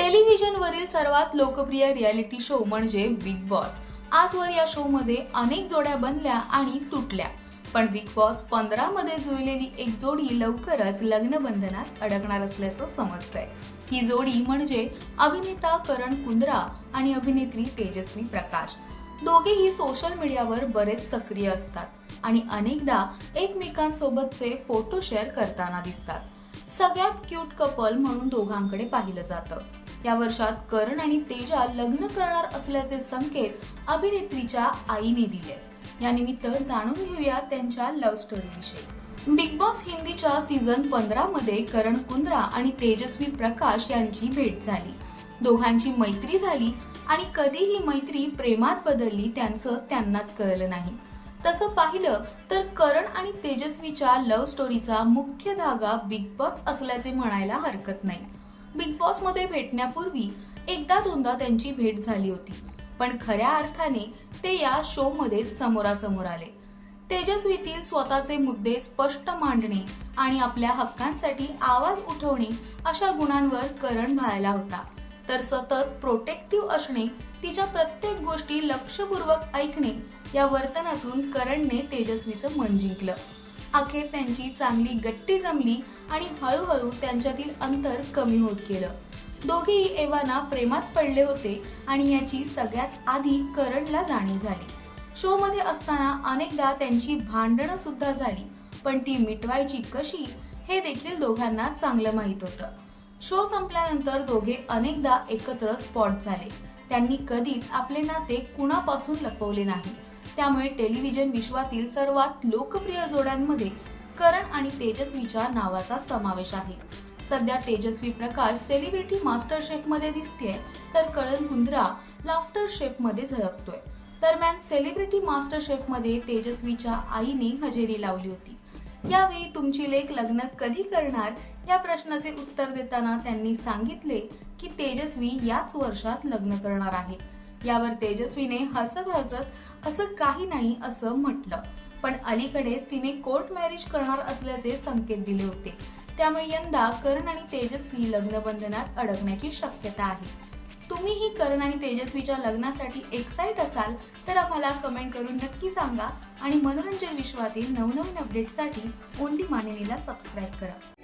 टेलिव्हिजनवरील सर्वात लोकप्रिय reality show म्हणजे बिग बॉस आजवर या शोमध्ये अनेक जोड्या बनल्या आणि तुटल्या. पण बिग बॉस पंधरामध्ये जुळलेली एक जोडी लवकरच लग्न बंधनात अडकणार असल्याचं समजतंय. ही जोडी म्हणजे अभिनेता करण कुंद्रा आणि अभिनेत्री तेजस्वी प्रकाश. दोघेही सोशल मीडियावर बरेच सक्रिय असतात आणि अनेकदा एकमेकांसोबतचे फोटो शेअर करताना दिसतात. सगळ्यात क्यूट कपल म्हणून दोघांकडे पाहिलं जातं. या वर्षात करण आणि तेजा लग्न करणार असल्याचे संकेत अभिनेत्रीच्या आईने दिले. या निमित्त जाणून घेऊया त्यांच्या लव्ह स्टोरी विषयी. बिग बॉस हिंदीच्या सीझन पंधरा मध्ये करण कुंद्रा आणि तेजस्वी प्रकाश यांची भेट झाली. दोघांची मैत्री झाली आणि कधी ही मैत्री प्रेमात बदलली त्यांचं त्यांनाच कळलं नाही. तसं पाहिलं तर करण आणि तेजस्वीच्या लव्ह स्टोरीचा मुख्य धागा बिग बॉस असल्याचे म्हणायला हरकत नाही. बिग बॉसमध्ये भेटण्यापूर्वी एकदा दोनदा त्यांची भेट झाली होती. पण खऱ्या अर्थाने ते या शोमध्येच समोरासमोर आले. तेजस्वीतील स्वतःचे मुद्दे स्पष्ट मांडणे आणि आपल्या हक्कांसाठी आवाज उठवणे अशा गुणांवर करण भाळला होता. तर सतत प्रोटेक्टिव्ह असणे तिच्या प्रत्येक गोष्टी लक्षपूर्वक ऐकणे या वर्तनातून करणने तेजस्वीचं मन जिंकलं. अखेर त्यांची चांगली गट्टी जमली आणि हळूहळू त्यांच्यातील अंतर कमी होत गेलं. दोघेही एव्हाना प्रेमात पडले होते आणि याची सगळ्यात आधी करणला जाणीव झाली. शो मध्ये असताना अनेकदा त्यांची भांडणं सुद्धा झाली पण ती मिटवायची कशी हे देखील दोघांना चांगलं माहीत होतं. शो संपल्यानंतर दोघे अनेकदा एकत्र स्पॉट झाले. त्यांनी कधीच आपले नाते कुणापासून लपवले नाही. त्यामुळे टेलिव्हिजन विश्वातील सर्वात लोकप्रिय जोड्यांमध्ये करण आणि तेजस्वीच्या नावाचा समावेश आहे. सध्या तेजस्वी प्रकाश सेलिब्रिटी मास्टर शेफमध्ये दिसते दिसतेय तर करण कुंद्रा लाफ्टर शेफमध्ये झळकतोय. दरम्यान सेलिब्रिटी मास्टर शेफमध्ये तेजस्वीच्या आईने हजेरी लावली होती. यावेळी तुमची लेख लग्न कधी करणार या प्रश्नाचे उत्तर देताना त्यांनी सांगितले की तेजस्वी याच वर्षात लग्न करणार आहे. यावर तेजस्वीने हसत हसत असं काही नाही असं म्हटलं. पण अलीकडेच तिने कोर्ट मॅरेज करणार असल्याचे संकेत दिले होते. त्यामुळे यंदा करण आणि तेजस्वी लग्नबंधनात अडकण्याची शक्यता आहे. तुम्हीही करण आणि तेजस्वीच्या लग्नासाठी एक्साइट असाल तर आम्हाला कमेंट करून नक्की सांगा आणि मनोरंजन विश्वातील नवनवीन अपडेटसाठी ओंडी मानिनीला सबस्क्राईब करा.